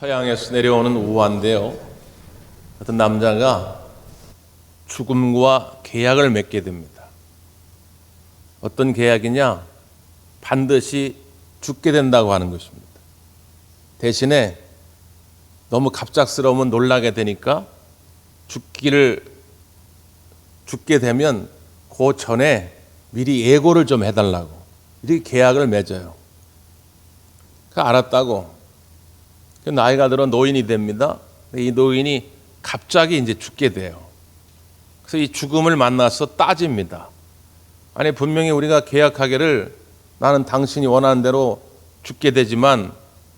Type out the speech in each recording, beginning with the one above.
서양에서 내려오는 우화인데요. 어떤 남자가 죽음과 계약을 맺게 됩니다. 어떤 계약이냐? 반드시 죽게 된다고 하는 것입니다. 대신에 너무 갑작스러우면 놀라게 되니까 죽기를 죽게 되면 그 전에 미리 예고를 좀 해달라고 이렇게 계약을 맺어요. 그 알았다고 그 나이가 들어 노인이 됩니다. 이 노인이 갑자기 이제 죽게 돼요. 그래서 이 죽음을 만나서 따집니다. 아니 분명히 우리가 계약하기를 나는 당신이 원하는 대로 죽게 되지만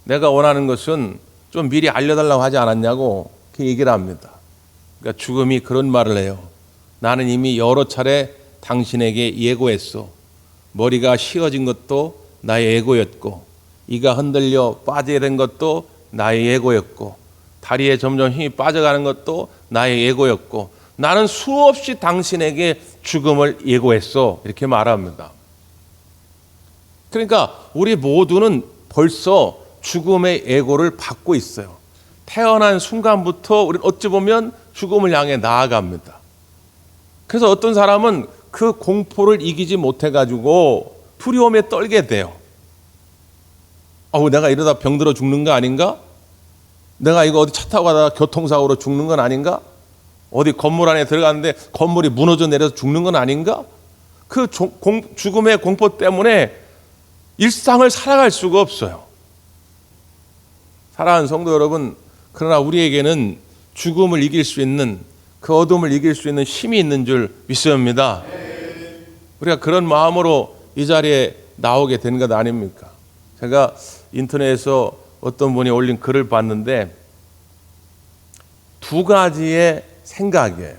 내가 원하는 것은 좀 미리 알려달라고 하지 않았냐고 그 얘기를 합니다. 그러니까 죽음이 그런 말을 해요. 나는 이미 여러 차례 당신에게 예고했어. 머리가 휘어진 것도 나의 예고였고, 이가 흔들려 빠지게 된 것도 나의 예고였고, 다리에 점점 힘이 빠져가는 것도 나의 예고였고, 나는 수없이 당신에게 죽음을 예고했어. 이렇게 말합니다. 그러니까 우리 모두는 벌써 죽음의 예고를 받고 있어요. 태어난 순간부터 우리는 어찌 보면 죽음을 향해 나아갑니다. 그래서 어떤 사람은 그 공포를 이기지 못해가지고 두려움에 떨게 돼요. 어우, 내가 이러다 병들어 죽는 거 아닌가? 내가 이거 어디 차 타고 가다가 교통사고로 죽는 건 아닌가? 어디 건물 안에 들어갔는데 건물이 무너져 내려서 죽는 건 아닌가? 그 조- 공- 죽음의 공포 때문에 일상을 살아갈 수가 없어요. 사랑하는 성도 여러분, 그러나 우리에게는 죽음을 이길 수 있는 그 어둠을 이길 수 있는 힘이 있는 줄 믿습니다. 우리가 그런 마음으로 이 자리에 나오게 된 것 아닙니까? 제가 인터넷에서 어떤 분이 올린 글을 봤는데 두 가지의 생각이에요.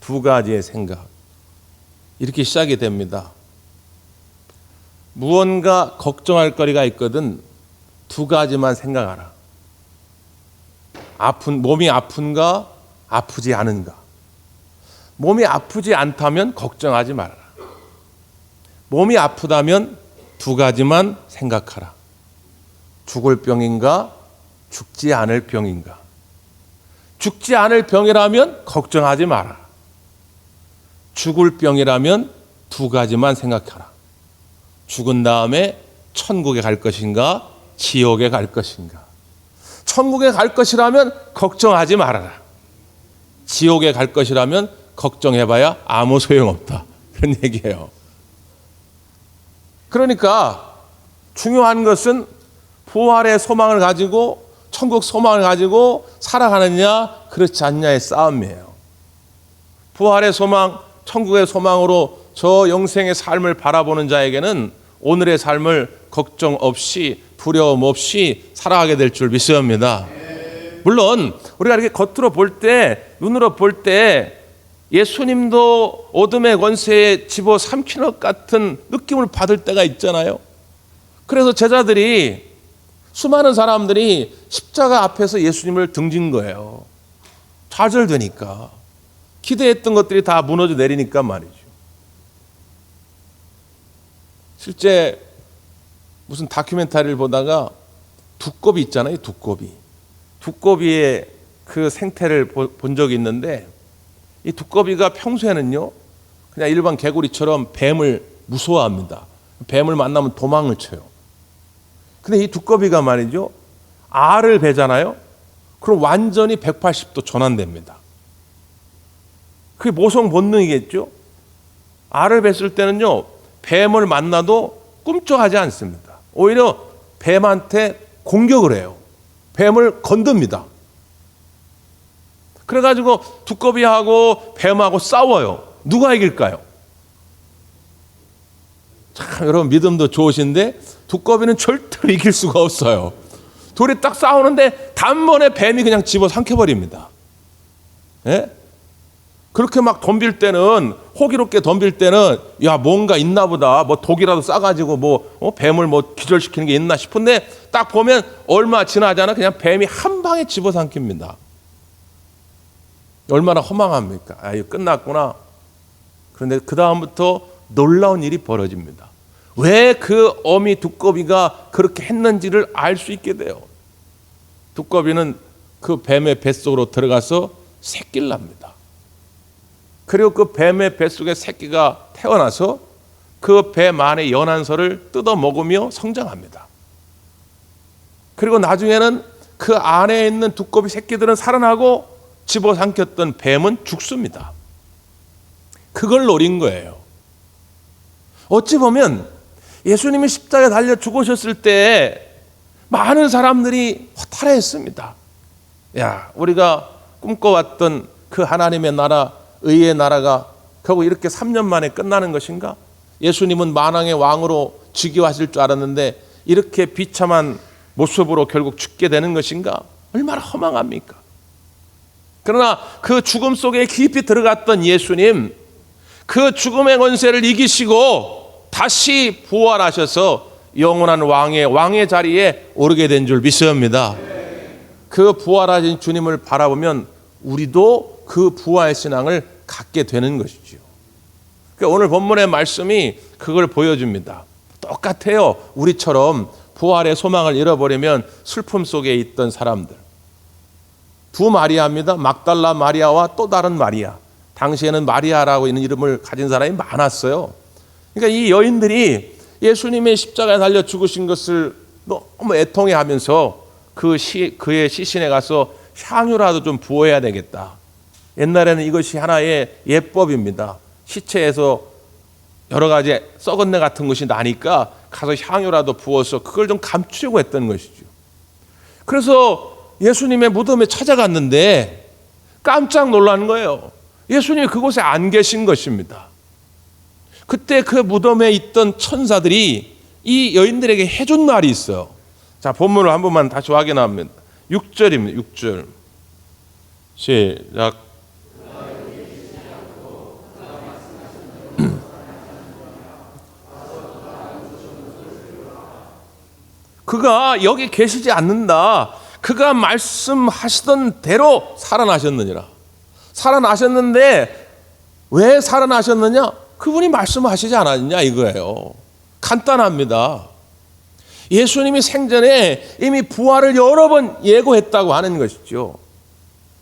두 가지의 생각. 이렇게 시작이 됩니다. 무언가 걱정할 거리가 있거든 두 가지만 생각하라. 아픈 몸이 아픈가 아프지 않은가. 몸이 아프지 않다면 걱정하지 말아라. 몸이 아프다면 두 가지만 생각하라. 죽을 병인가 죽지 않을 병인가. 죽지 않을 병이라면 걱정하지 마라. 죽을 병이라면 두 가지만 생각하라. 죽은 다음에 천국에 갈 것인가 지옥에 갈 것인가. 천국에 갈 것이라면 걱정하지 말아라. 지옥에 갈 것이라면 걱정해봐야 아무 소용없다. 그런 얘기예요. 그러니까 중요한 것은 부활의 소망을 가지고 천국 소망을 가지고 살아가느냐 그렇지 않냐의 싸움이에요. 부활의 소망, 천국의 소망으로 저 영생의 삶을 바라보는 자에게는 오늘의 삶을 걱정 없이 두려움 없이 살아가게 될 줄 믿습니다. 물론 우리가 이렇게 겉으로 볼 때, 눈으로 볼 때 예수님도 어둠의 권세에 집어 삼키는 것 같은 느낌을 받을 때가 있잖아요. 그래서 제자들이 수많은 사람들이 십자가 앞에서 예수님을 등진 거예요. 좌절되니까. 기대했던 것들이 다 무너져 내리니까 말이죠. 실제 무슨 다큐멘터리를 보다가 두꺼비 있잖아요, 두꺼비. 두꺼비의 그 생태를 보- 본 적이 있는데 이 두꺼비가 평소에는요, 그냥 일반 개구리처럼 뱀을 무서워합니다. 뱀을 만나면 도망을 쳐요. 근데 이 두꺼비가 말이죠, 알을 베잖아요. 그럼 완전히 180도 전환됩니다. 그게 모성 본능이겠죠? 알을 뱄을 때는요, 뱀을 만나도 꿈쩍하지 않습니다. 오히려 뱀한테 공격을 해요. 뱀을 건듭니다. 그래가지고 두꺼비하고 뱀하고 싸워요. 누가 이길까요? 참 여러분 믿음도 좋으신데 두꺼비는 절대로 이길 수가 없어요. 둘이 딱 싸우는데 단번에 뱀이 그냥 집어 삼켜버립니다. 예? 그렇게 막 덤빌 때는 호기롭게 덤빌 때는 야 뭔가 있나 보다 뭐 독이라도 싸가지고 뭐 어, 뱀을 뭐 기절시키는 게 있나 싶은데 딱 보면 얼마 지나잖아 그냥 뱀이 한 방에 집어삼킵니다. 얼마나 허망합니까? 아 이거 끝났구나. 그런데 그 다음부터 놀라운 일이 벌어집니다. 왜 그 어미 두꺼비가 그렇게 했는지를 알 수 있게 돼요. 두꺼비는 그 뱀의 뱃속으로 들어가서 새끼를 납니다. 그리고 그 뱀의 뱃속에 새끼가 태어나서 그 뱀 안에 연한서를 뜯어 먹으며 성장합니다. 그리고 나중에는 그 안에 있는 두꺼비 새끼들은 살아나고 집어삼켰던 뱀은 죽습니다. 그걸 노린 거예요. 어찌 보면 예수님이 십자가에 달려 죽으셨을 때 많은 사람들이 허탈해했습니다. 야, 우리가 꿈꿔왔던 그 하나님의 나라, 의의 나라가 결국 이렇게 3년 만에 끝나는 것인가? 예수님은 만왕의 왕으로 즉위하실 줄 알았는데 이렇게 비참한 모습으로 결국 죽게 되는 것인가? 얼마나 허망합니까? 그러나 그 죽음 속에 깊이 들어갔던 예수님, 그 죽음의 권세를 이기시고 다시 부활하셔서 영원한 왕의 왕의 자리에 오르게 된 줄 믿습니다. 그 부활하신 주님을 바라보면 우리도 그 부활 신앙을 갖게 되는 것이죠. 그러니까 오늘 본문의 말씀이 그걸 보여줍니다. 똑같아요. 우리처럼 부활의 소망을 잃어버리면 슬픔 속에 있던 사람들. 두 마리아입니다. 막달라 마리아와 또 다른 마리아. 당시에는 마리아라고 있는 이름을 가진 사람이 많았어요. 그러니까 이 여인들이 예수님의 십자가에 달려 죽으신 것을 너무 애통해 하면서 그 시, 그의 시신에 가서 향유라도 좀 부어야 되겠다. 옛날에는 이것이 하나의 예법입니다. 시체에서 여러 가지 썩은 내 같은 것이 나니까 가서 향유라도 부어서 그걸 좀 감추려고 했던 것이죠. 그래서 예수님의 무덤에 찾아갔는데 깜짝 놀란 거예요. 예수님이 그곳에 안 계신 것입니다. 그때 그 무덤에 있던 천사들이 이 여인들에게 해준 말이 있어요. 자, 본문을 한 번만 다시 확인합니다. 6절입니다. 6절. 시작. 그가 여기 계시지 않는다. 그가 말씀하시던 대로 살아나셨느니라. 살아나셨는데 왜 살아나셨느냐? 그분이 말씀하시지 않았냐 이거예요. 간단합니다. 예수님이 생전에 이미 부활을 여러 번 예고했다고 하는 것이죠.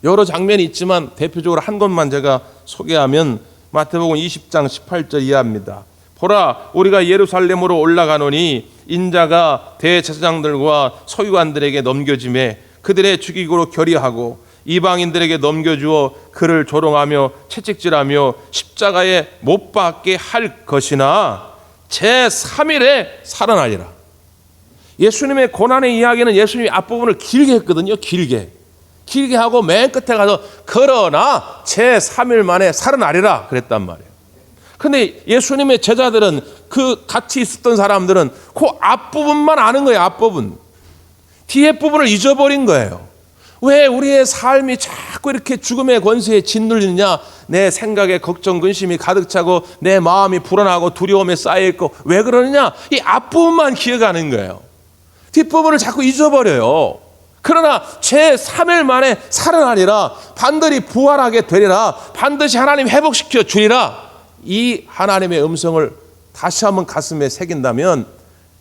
여러 장면이 있지만 대표적으로 한 것만 제가 소개하면 마태복음 20장 18절 이하입니다. 보라 우리가 예루살렘으로 올라가노니 인자가 대제사장들과 서기관들에게 넘겨짐에 그들의 죽이고로 결의하고 이방인들에게 넘겨주어 그를 조롱하며 채찍질하며 십자가에 못 박게 할 것이나 제 3일에 살아나리라. 예수님의 고난의 이야기는 예수님이 앞부분을 길게 했거든요. 길게. 길게 하고 맨 끝에 가서 그러나 제 3일 만에 살아나리라 그랬단 말이에요. 근데 예수님의 제자들은 그 같이 있었던 사람들은 그 앞부분만 아는 거예요. 앞부분. 뒤에 부분을 잊어버린 거예요. 왜 우리의 삶이 자꾸 이렇게 죽음의 권세에 짓눌리느냐? 내 생각에 걱정, 근심이 가득 차고 내 마음이 불안하고 두려움에 쌓여 있고 왜 그러느냐? 이 앞부분만 기억하는 거예요. 뒷부분을 자꾸 잊어버려요. 그러나 제 3일 만에 살아나리라 반드시 부활하게 되리라 반드시 하나님 회복시켜 주리라 이 하나님의 음성을 다시 한번 가슴에 새긴다면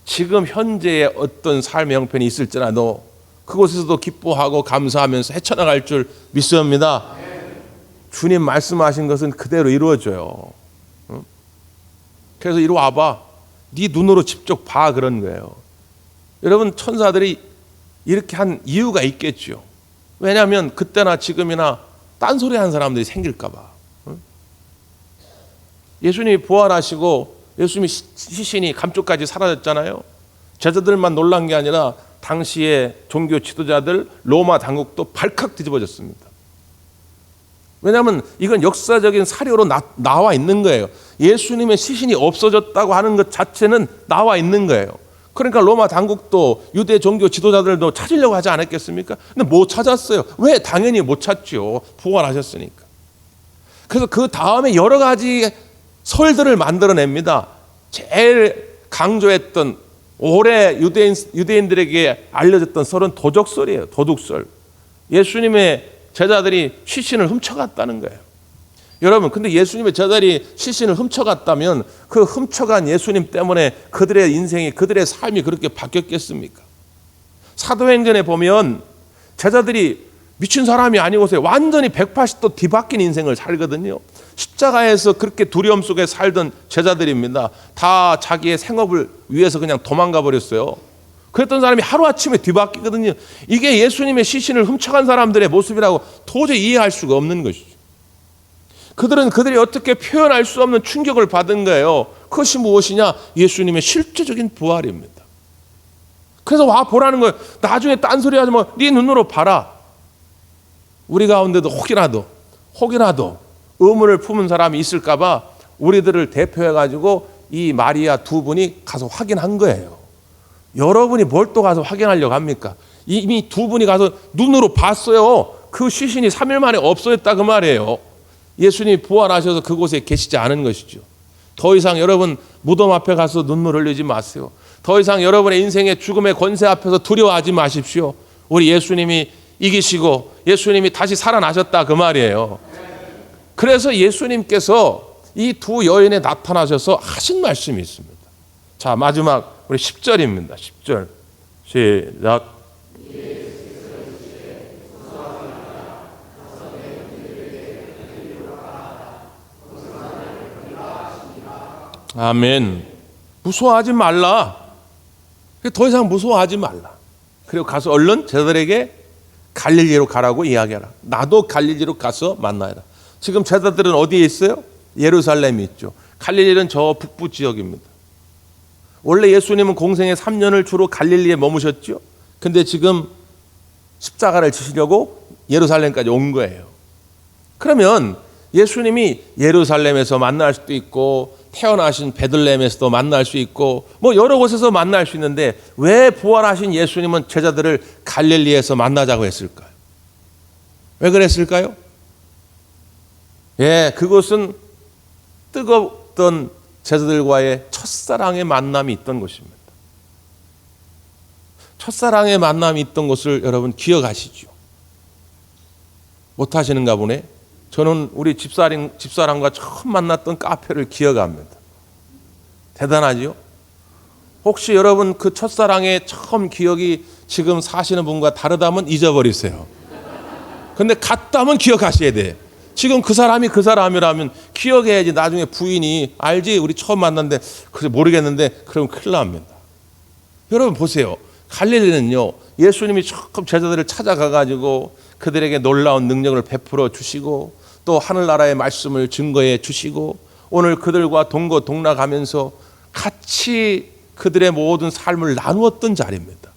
지금 현재의 어떤 삶의 형편이 있을지라도 그곳에서도 기뻐하고 감사하면서 헤쳐나갈 줄 믿습니다. 주님 말씀하신 것은 그대로 이루어져요. 그래서 이리 와봐. 네 눈으로 직접 봐 그런 거예요. 여러분 천사들이 이렇게 한 이유가 있겠죠. 왜냐하면 그때나 지금이나 딴소리 하는 사람들이 생길까 봐. 예수님이 부활하시고 예수님이 시신이 감쪽까지 사라졌잖아요. 제자들만 놀란 게 아니라 당시의 종교 지도자들 로마 당국도 발칵 뒤집어졌습니다. 왜냐하면 이건 역사적인 사료로 나, 나와 있는 거예요. 예수님의 시신이 없어졌다고 하는 것 자체는 나와 있는 거예요. 그러니까 로마 당국도 유대 종교 지도자들도 찾으려고 하지 않았겠습니까? 근데 못 찾았어요. 왜? 당연히 못 찾죠. 부활하셨으니까. 그래서 그 다음에 여러 가지 설들을 만들어냅니다. 제일 강조했던 오래 유대인, 유대인들에게 알려졌던 설은 도적설이에요. 도둑설. 예수님의 제자들이 시신을 훔쳐갔다는 거예요. 여러분, 근데 예수님의 제자들이 시신을 훔쳐갔다면 그 훔쳐간 예수님 때문에 그들의 인생이, 그들의 삶이 그렇게 바뀌었겠습니까? 사도행전에 보면 제자들이 미친 사람이 아니고서 완전히 180도 뒤바뀐 인생을 살거든요. 십자가에서 그렇게 두려움 속에 살던 제자들입니다. 다 자기의 생업을 위해서 그냥 도망가 버렸어요. 그랬던 사람이 하루아침에 뒤바뀌거든요. 이게 예수님의 시신을 훔쳐간 사람들의 모습이라고 도저히 이해할 수가 없는 것이죠. 그들은 그들이 어떻게 표현할 수 없는 충격을 받은 거예요. 그것이 무엇이냐? 예수님의 실제적인 부활입니다. 그래서 와 보라는 거예요. 나중에 딴소리 하지 마. 네 눈으로 봐라. 우리 가운데도 혹이라도 혹이라도 의문을 품은 사람이 있을까봐 우리들을 대표해 가지고 이 마리아 두 분이 가서 확인한 거예요. 여러분이 뭘 또 가서 확인하려고 합니까? 이미 두 분이 가서 눈으로 봤어요. 그 시신이 3일 만에 없어졌다 그 말이에요. 예수님이 부활하셔서 그곳에 계시지 않은 것이죠. 더 이상 여러분 무덤 앞에 가서 눈물 흘리지 마세요. 더 이상 여러분의 인생의 죽음의 권세 앞에서 두려워하지 마십시오. 우리 예수님이 이기시고 예수님이 다시 살아나셨다 그 말이에요. 그래서 예수님께서 이 두 여인에 나타나셔서 하신 말씀이 있습니다. 자, 마지막 우리 10절입니다. 10절. 시작. 아멘. 무서워하지 말라. 더 이상 무서워하지 말라. 그리고 가서 얼른 제자들에게 갈릴리로 가라고 이야기하라. 나도 갈릴리로 가서 만나라. 지금 제자들은 어디에 있어요? 예루살렘에 있죠. 갈릴리는 저 북부 지역입니다. 원래 예수님은 공생의 3년을 주로 갈릴리에 머무셨죠. 근데 지금 십자가를 지시려고 예루살렘까지 온 거예요. 그러면 예수님이 예루살렘에서 만날 수도 있고 태어나신 베들레헴에서도 만날 수 있고 뭐 여러 곳에서 만날 수 있는데 왜 부활하신 예수님은 제자들을 갈릴리에서 만나자고 했을까요? 왜 그랬을까요? 예, 그것은 뜨겁던 제자들과의 첫사랑의 만남이 있던 곳입니다. 첫사랑의 만남이 있던 곳을 여러분 기억하시죠? 못 하시는가 보네. 저는 우리 집사람, 집사람과 처음 만났던 카페를 기억합니다. 대단하지요? 혹시 여러분 그 첫사랑의 처음 기억이 지금 사시는 분과 다르다면 잊어버리세요. 근데 같다면 기억하셔야 돼. 지금 그 사람이 그 사람이라면 기억해야지 나중에 부인이 알지 우리 처음 만났는데 그래 모르겠는데 그럼 큰일 납니다. 여러분 보세요. 갈릴리는요. 예수님이 처음 제자들을 찾아가 가지고 그들에게 놀라운 능력을 베풀어 주시고 또 하늘나라의 말씀을 증거해 주시고 오늘 그들과 동거 동락하면서 같이 그들의 모든 삶을 나누었던 자리입니다.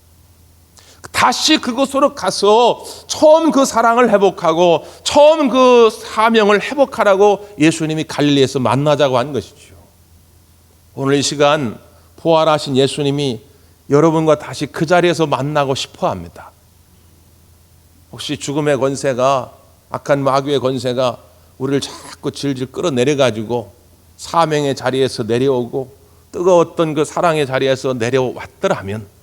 다시 그곳으로 가서 처음 그 사랑을 회복하고 처음 그 사명을 회복하라고 예수님이 갈릴리에서 만나자고 한 것이죠. 오늘 이 시간 부활하신 예수님이 여러분과 다시 그 자리에서 만나고 싶어 합니다. 혹시 죽음의 권세가 악한 마귀의 권세가 우리를 자꾸 질질 끌어내려 가지고 사명의 자리에서 내려오고 뜨거웠던 그 사랑의 자리에서 내려왔더라면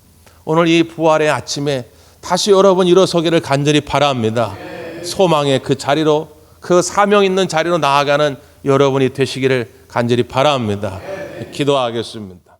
오늘 이 부활의 아침에 다시 여러분 일어서기를 간절히 바랍니다. 소망의 그 자리로 그 사명 있는 자리로 나아가는 여러분이 되시기를 간절히 바랍니다. 기도하겠습니다.